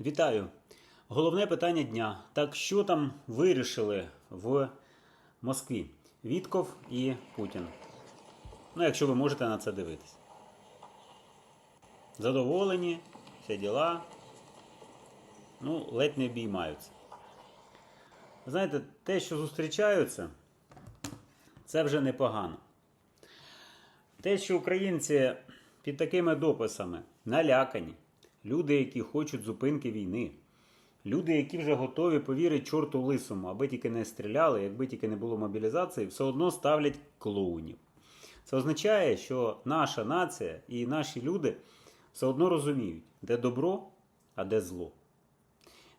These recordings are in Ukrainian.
Вітаю! Головне питання дня. Так що там вирішили в Москві? Вітков і Путін. Ну, якщо ви можете на це дивитись. Задоволені, всі діла. Ну, ледь не обіймаються. Знаєте, те, що зустрічаються, це вже непогано. Те, що українці під такими дописами налякані, люди, які хочуть зупинки війни, люди, які вже готові повірити чорту лисому, аби тільки не стріляли, якби тільки не було мобілізації, все одно ставлять клоунів. Це означає, що наша нація і наші люди все одно розуміють, де добро, а де зло.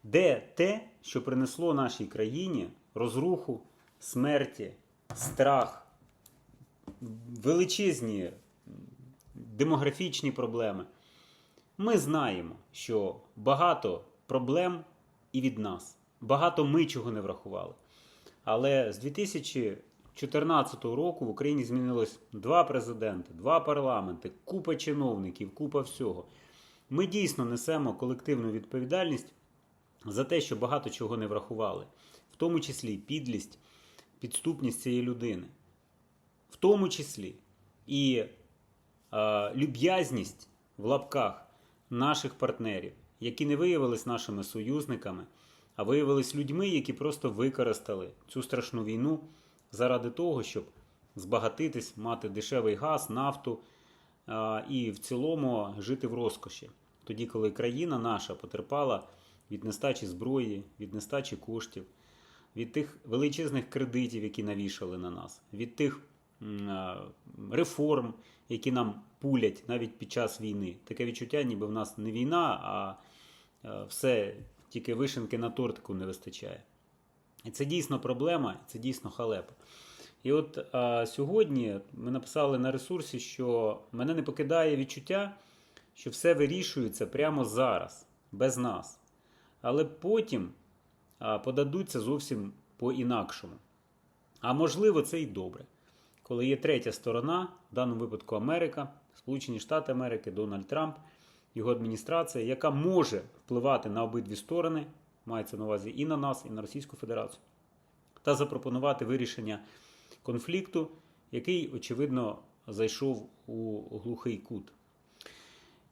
Де те, що принесло нашій країні розруху, смерті, страх, величезні демографічні проблеми. Ми знаємо, що багато проблем і від нас. Багато ми чого не врахували. Але з 2014 року в Україні змінилось два президенти, два парламенти, купа чиновників, купа всього. Ми дійсно несемо колективну відповідальність за те, що багато чого не врахували, в тому числі підлість, підступність цієї людини, в тому числі і е, люб'язність в лапках наших партнерів, які не виявились нашими союзниками, а виявились людьми, які просто використали цю страшну війну заради того, щоб збагатитись, мати дешевий газ, нафту і в цілому жити в розкоші. Тоді, коли країна наша потерпала від нестачі зброї, від нестачі коштів, від тих величезних кредитів, які навішали на нас, від тих реформ, які нам пулять навіть під час війни. Таке відчуття, ніби в нас не війна, а все тільки вишенки на тортику не вистачає. І це дійсно проблема, це дійсно халепа. І от а, сьогодні ми написали на ресурсі, що мене не покидає відчуття, що все вирішується прямо зараз, без нас. Але потім а, подадуться зовсім по-інакшому. А можливо, це і добре. Коли є третя сторона, в даному випадку Америка, Сполучені Штати Америки, Дональд Трамп, його адміністрація, яка може впливати на обидві сторони, мається на увазі і на нас, і на Російську Федерацію, та запропонувати вирішення конфлікту, який, очевидно, зайшов у глухий кут.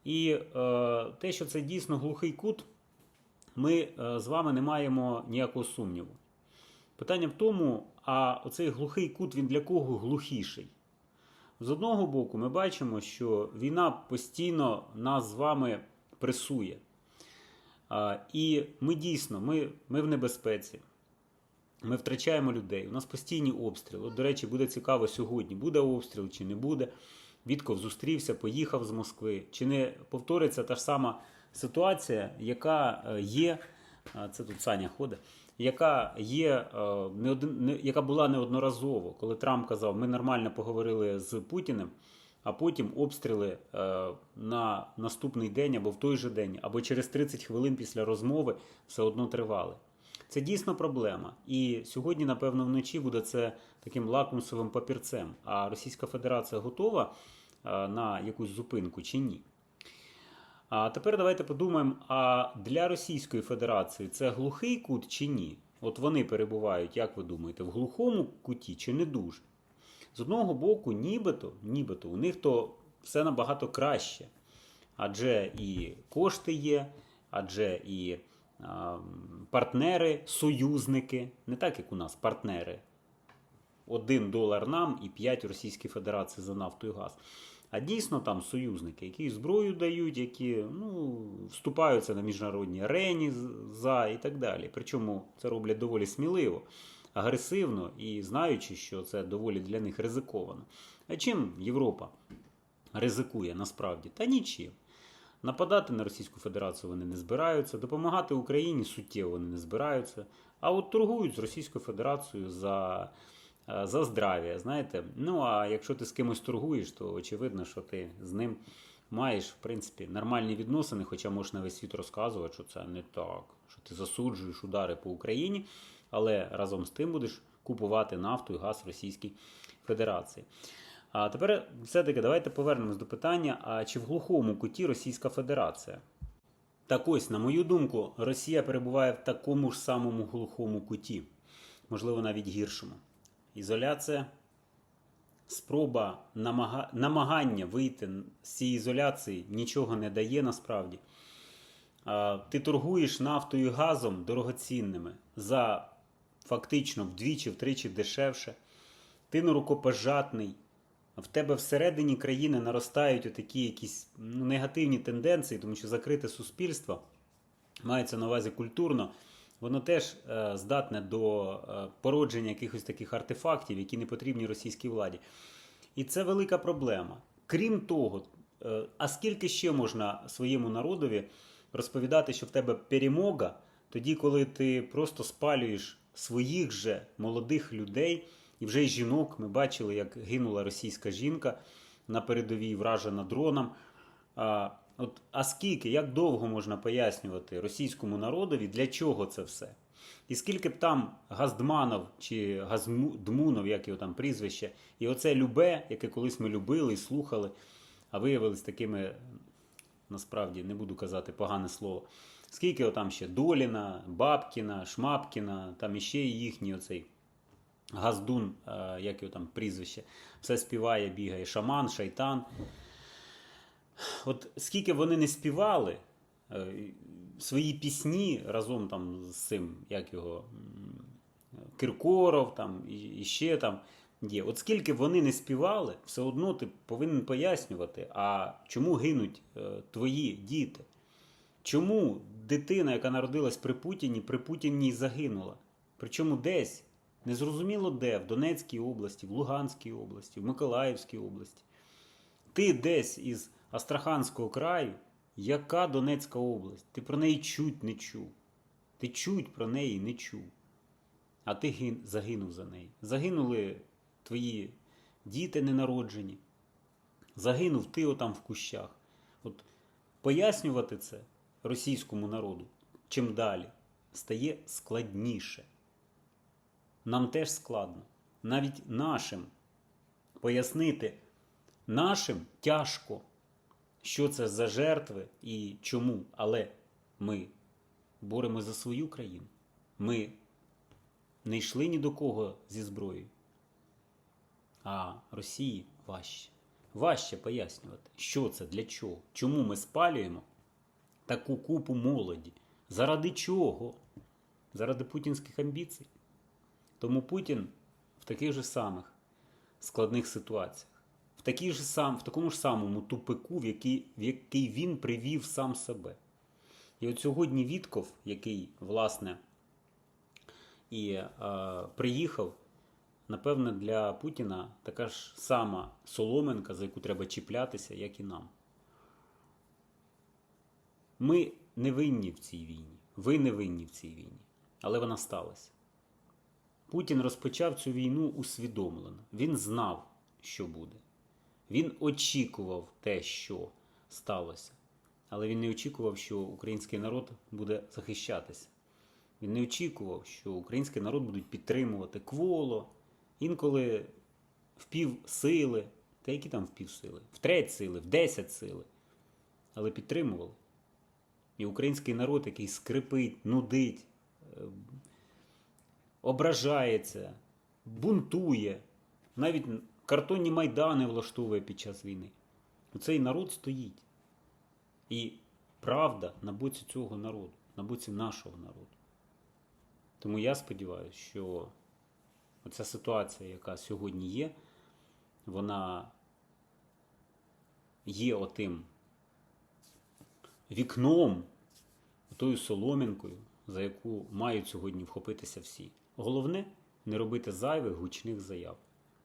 І е, те, що це дійсно глухий кут, ми е, з вами не маємо ніякого сумніву. Питання в тому, а оцей глухий кут він для кого глухіший? З одного боку, ми бачимо, що війна постійно нас з вами пресує. І ми дійсно ми, ми в небезпеці. Ми втрачаємо людей. У нас постійні обстріли. От, до речі, буде цікаво сьогодні, буде обстріл чи не буде. Вітков зустрівся, поїхав з Москви. Чи не повториться та ж сама ситуація, яка е, є, це тут Саня ходить, яка є е, не один, не, яка була неодноразово, коли Трамп казав, ми нормально поговорили з Путіним, а потім обстріли е, на наступний день або в той же день, або через 30 хвилин після розмови все одно тривали. Це дійсно проблема. І сьогодні, напевно, вночі буде це таким лакмусовим папірцем. А Російська Федерація готова е, на якусь зупинку чи ні? А тепер давайте подумаємо: а для Російської Федерації це глухий кут чи ні? От вони перебувають, як ви думаєте, в глухому куті чи не дуже? З одного боку, нібито, нібито у них то все набагато краще. Адже і кошти є, адже і а, партнери, союзники, не так як у нас партнери. Один долар нам і 5 Російській Федерації за нафту і газ. А дійсно там союзники, які зброю дають, які ну, вступаються на міжнародній арені за і так далі. Причому це роблять доволі сміливо, агресивно і знаючи, що це доволі для них ризиковано. А чим Європа ризикує насправді? Та нічим. Нападати на Російську Федерацію вони не збираються, допомагати Україні суттєво вони не збираються. А от торгують з Російською Федерацією за, за здрав'я. Знаєте, ну а якщо ти з кимось торгуєш, то очевидно, що ти з ним маєш в принципі нормальні відносини, хоча можеш на весь світ розказувати, що це не так, що ти засуджуєш удари по Україні, але разом з тим будеш купувати нафту і газ Російській Федерації. А тепер все-таки давайте повернемось до питання: а чи в глухому куті Російська Федерація? Так ось, на мою думку, Росія перебуває в такому ж самому глухому куті, можливо, навіть гіршому. Ізоляція, спроба намага... намагання вийти з цієї ізоляції нічого не дає насправді. Ти торгуєш нафтою і газом дорогоцінними за фактично вдвічі, втричі дешевше. Ти не рукопожатний. В тебе всередині країни наростають отакі якісь ну, негативні тенденції, тому що закрите суспільство мається на увазі культурно, воно теж е, здатне до е, породження якихось таких артефактів, які не потрібні російській владі. І це велика проблема. Крім того, е, а скільки ще можна своєму народові розповідати, що в тебе перемога, тоді, коли ти просто спалюєш своїх же молодих людей і вже й жінок, ми бачили, як гинула російська жінка на передовій, вражена дроном. От, а скільки, як довго можна пояснювати російському народові, для чого це все? І скільки б там Газдманов чи Газдмунов, як його там прізвище, і оце любе, яке колись ми любили і слухали, а виявились такими, насправді не буду казати погане слово. Скільки там ще Доліна, Бабкіна, Шмапкіна, там іще їхній оцей Газдун, е, як його там прізвище, все співає, бігає, шаман, шайтан. От скільки вони не співали е, свої пісні разом там з цим, як його Киркоров, там і, ще там є. От скільки вони не співали, все одно ти повинен пояснювати, а чому гинуть е, твої діти? Чому дитина, яка народилась при Путіні, при Путіні загинула? Причому десь, незрозуміло де, в Донецькій області, в Луганській області, в Миколаївській області. Ти десь із Астраханського краю, яка Донецька область? Ти про неї чуть не чув. Ти чуть про неї не чув. А ти гин, загинув за неї. Загинули твої діти ненароджені. Загинув ти отам в кущах. От пояснювати це російському народу чим далі стає складніше. Нам теж складно. Навіть нашим пояснити нашим тяжко, що це за жертви і чому. Але ми боремо за свою країну. Ми не йшли ні до кого зі зброєю. А Росії важче. Важче пояснювати, що це, для чого, чому ми спалюємо таку купу молоді. Заради чого? Заради путінських амбіцій. Тому Путін в таких же самих складних ситуаціях, такій же сам, в такому ж самому тупику, в який, в який він привів сам себе. І от сьогодні Вітков, який, власне, і е, приїхав, напевне, для Путіна така ж сама соломинка, за яку треба чіплятися, як і нам. Ми не винні в цій війні. Ви не винні в цій війні. Але вона сталася. Путін розпочав цю війну усвідомлено. Він знав, що буде. Він очікував те, що сталося. Але він не очікував, що український народ буде захищатися. Він не очікував, що український народ будуть підтримувати кволо, інколи в пів сили, та які там в пів сили, в треть сили, в десять сили. Але підтримували. І український народ, який скрипить, нудить, е, ображається, бунтує, навіть картонні майдани влаштовує під час війни. Цей народ стоїть. І правда на боці цього народу, на боці нашого народу. Тому я сподіваюся, що оця ситуація, яка сьогодні є, вона є отим вікном, тою соломінкою, за яку мають сьогодні вхопитися всі. Головне не робити зайвих гучних заяв,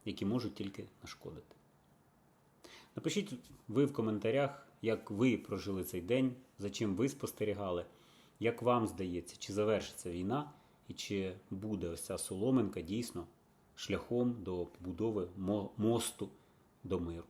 які можуть тільки нашкодити. Напишіть ви в коментарях, як ви прожили цей день, за чим ви спостерігали, як вам здається, чи завершиться війна, і чи буде ось ця соломинка дійсно шляхом до побудови мосту до миру.